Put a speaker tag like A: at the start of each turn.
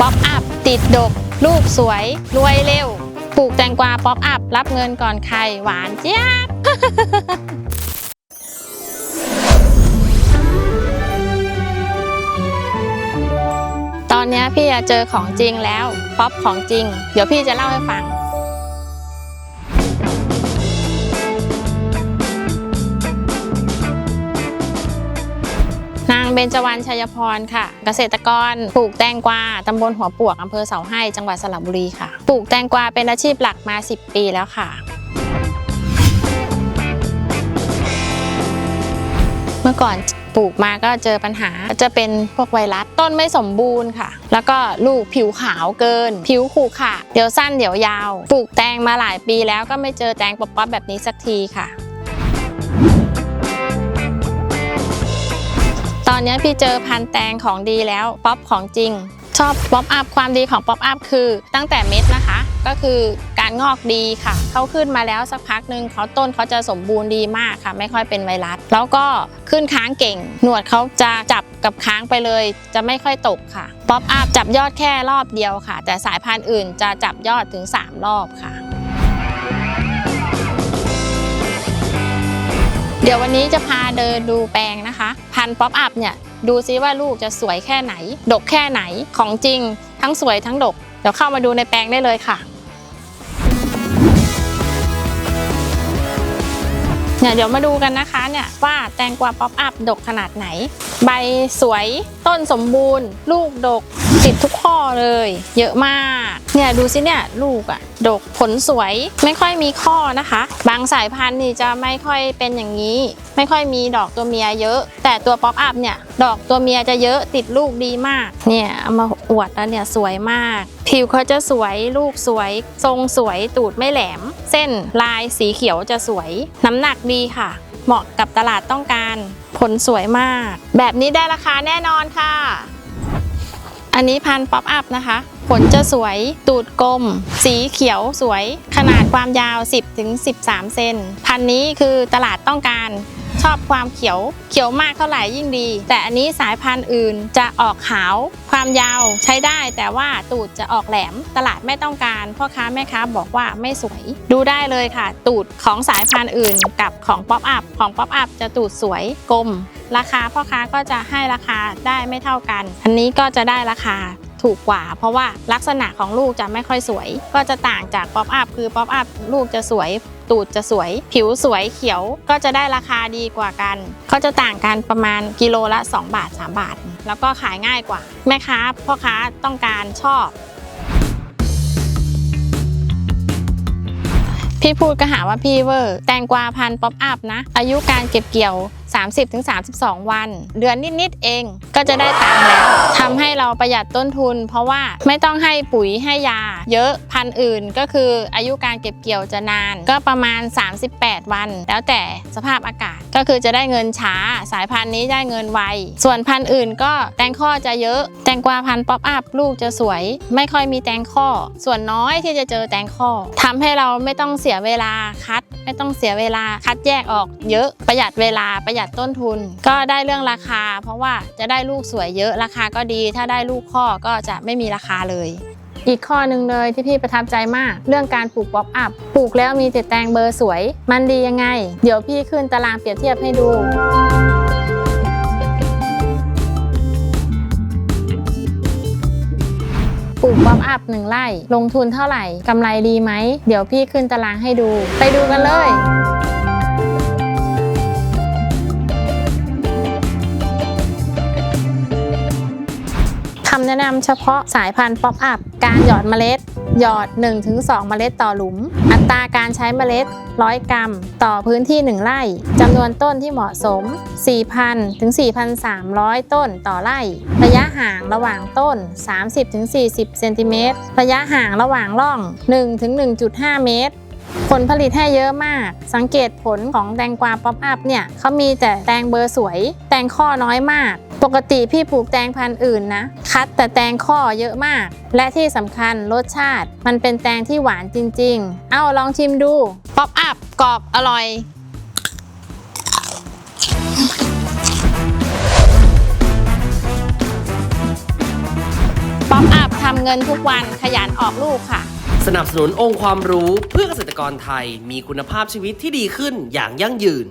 A: ป๊อปอัพติดดก รูปสวย รวยเร็ว ปลูกแตงกวาป๊อปอัพรับเงินก่อนใคร หวานเจี๊ยบตอนนี้พี่จะเจอของจริงแล้ว ป๊อปของจริง เดี๋ยวพี่จะเล่าให้ฟัง บญจวรรณชัยพรค่ะ เกษตรกรปลูกแตงกวาตำบลหัวปวกอำเภอเสาให้จังหวัดสระบุรีค่ะ ปลูกแตงกวาเป็นอาชีพหลักมา 10 ปีแล้วค่ะ เมื่อก่อนปลูกมาก็เจอปัญหาจะเป็นพวกไวรัสต้นไม่สมบูรณ์ค่ะ แล้วก็ลูกผิวขาวเกิน ผิวขรุขระเดี๋ยวสั้นเดี๋ยวยาว ปลูกแตงมาหลายปีแล้วก็ไม่เจอแตงป๊อปๆแบบนี้สักทีค่ะ อนนี้พี่เจอพันแตงของดีแล้วป๊อปของจริง ชอบป๊อปอัพความดีของป๊อปอัพคือ ตั้งแต่เม็ดนะคะ ก็คือการงอกดีค่ะเขาขึ้นมาแล้วสักพักหนึ่งเขาต้นเขาจะสมบูรณ์ดีมากค่ะ ไม่ค่อยเป็นไวรัส แล้วก็ขึ้นค้างเก่ง หนวดเขาจะจับกับค้างไปเลย จะไม่ค่อยตกค่ะป๊อปอัพจับยอดแค่รอบเดียวค่ะ แต่สายพันธุ์อื่นจะจับยอดถึง 3 รอบค่ะ ดี๋ยววันนี้จะพาเดินดูแปลงนะคะ พันป๊อปอัพเนี่ยดูซิว่าลูกจะสวยแค่ไหน ดกแค่ไหนของจริง ทั้งสวยทั้งดก เดี๋ยวเข้ามาดูในแปลงได้เลยค่ะเนี่ยเดี๋ยวมาดูกันนะคะเนี่ยว่าแตงกวาป๊อปอัพดกขนาดไหน ใบสวยต้นสมบูรณ์ ลูกดกติดทุกข้อเลย เยอะมาก เนี่ยดูสิเนี่ยลูกอะดกผลสวยไม่ค่อยมีข้อนะคะ บางสายพันธุ์นี่จะไม่ค่อยเป็นอย่างนี้ ไม่ค่อยมีดอกตัวเมียเยอะ แต่ตัวป๊อปอัพเนี่ย ดอกตัวเมียจะเยอะติดลูกดีมาก เนี่ยเอามาอวดแล้วเนี่ยสวยมาก ผิวเขาจะสวยลูกสวย ทรงสวยตูดไม่แหลม เส้นลายสีเขียวจะสวย น้ำหนักดีค่ะ เหมาะกับตลาดต้องการ ผลสวยมาก แบบนี้ได้ราคาแน่นอนค่ะ อันนี้พันป๊อปอัพนะคะ ผลจะสวย ตูดกลม สีเขียวสวย ขนาดความยาว 10-13 เซน พันนี้คือตลาดต้องการ ชอบความเขียว เขียวมากเท่าไหร่ยิ่งดี แต่อันนี้สายพันธุ์อื่นจะออกขาว ความยาวใช้ได้ แต่ว่าตูดจะออกแหลม ตลาดไม่ต้องการ พ่อค้าแม่ค้าบอกว่าไม่สวย ดูได้เลยค่ะ ตูดของสายพันธุ์อื่น กับของป๊อปอัพ ของป๊อปอัพจะตูดสวยกลม ราคาพ่อค้าก็จะให้ราคาได้ไม่เท่ากัน อันนี้ก็จะได้ราคา ถูกกว่า เพราะว่าลักษณะของลูกจะไม่ค่อยสวย ก็จะต่างจากป๊อปอัพคือป๊อปอัพลูกจะสวยตูดจะสวย ผิวสวยเขียวก็จะได้ราคาดีกว่ากัน ก็จะต่างกันประมาณกิโลละ 2 บาท 3 บาท แล้วก็ขายง่ายกว่า แม่ค้าพ่อค้าต้องการชอบพี่พูดก็หาว่าพี่เวอร์ แตงกวาพันป๊อปอัพนะ อายุการเก็บเกี่ยว 30-32 วัน เดือนนิด ๆ เองก็จะได้ตังค์แล้วท เราประหยัดต้นทุน เพราะว่าไม่ต้องให้ปุ๋ยให้ยา เยอะพันธุ์อื่นก็คืออายุการเก็บเกี่ยวจะนาน ก็ประมาณ 38 วัน แล้วแต่สภาพอากาศก็คือจะได้เงินช้า สายพันธุ์นี้ได้เงินไว ส่วนพันธุ์อื่นก็แตงข้อจะเยอะ แตงกวาพันธุ์ป๊อปอัพลูกจะสวย ไม่ค่อยมีแตงข้อ ส่วนน้อยที่จะเจอแตงข้อทำให้เราไม่ต้องเสียเวลาคัด ไม่ต้องเสียเวลาคัดแยกออกเยอะ ประหยัดเวลาประหยัดต้นทุน ก็ได้เรื่องราคา เพราะว่าจะได้ลูกสวยเยอะราคาก็ดี ถ้าได้ลูกข้อก็จะไม่มีราคาเลย อีกข้อหนึ่งเลยที่พี่ประทับใจมาก เรื่องการปลูกป๊อปอัพปลูกแล้วมีแต่แตงเบอร์สวย มันดียังไง เดี๋ยวพี่ขึ้นตารางเปรียบเทียบให้ดูปลูกป๊อปอัพหนึ่งไร่ ลงทุนเท่าไหร่กำไรดีไหม เดี๋ยวพี่ขึ้นตารางให้ดู ไปดูกันเลย แนะนำเฉพาะสายพันธุ์ป๊อปอัพ การหยอดเมล็ด หยอด 1-2 เมล็ดต่อหลุม อัตราการใช้เมล็ด 100 กรัม ต่อพื้นที่ 1 ไร่จำนวนต้นที่เหมาะสม 4,000 ถึง 4,300 ต้นต่อไร่ ระยะห่างระหว่างต้น 30ถึง40เซนติเมตร ระยะห่างระหว่างร่อง1ถึง1.5เมตรผลผลิตให้เยอะมาก สังเกตผลของแตงกวาป๊อปอัพเนี่ยเขามีแต่แตงเบอร์สวย แตงข้อน้อยมาก ปกติพี่ปลูกแตงพันธุ์อื่นนะ คัดแต่แตงข้อเยอะมาก และที่สำคัญรสชาติ มันเป็นแตงที่หวานจริง ๆ เอาลองชิมดู ป๊อปอัพกรอบอร่อยป๊อปอัพทำเงินทุกวันขยันออกลูกค่ะ
B: สนับสนุนองค์ความรู้เพื่อเกษตรกรไทยมีคุณภาพชีวิตที่ดีขึ้นอย่างยั่งยืน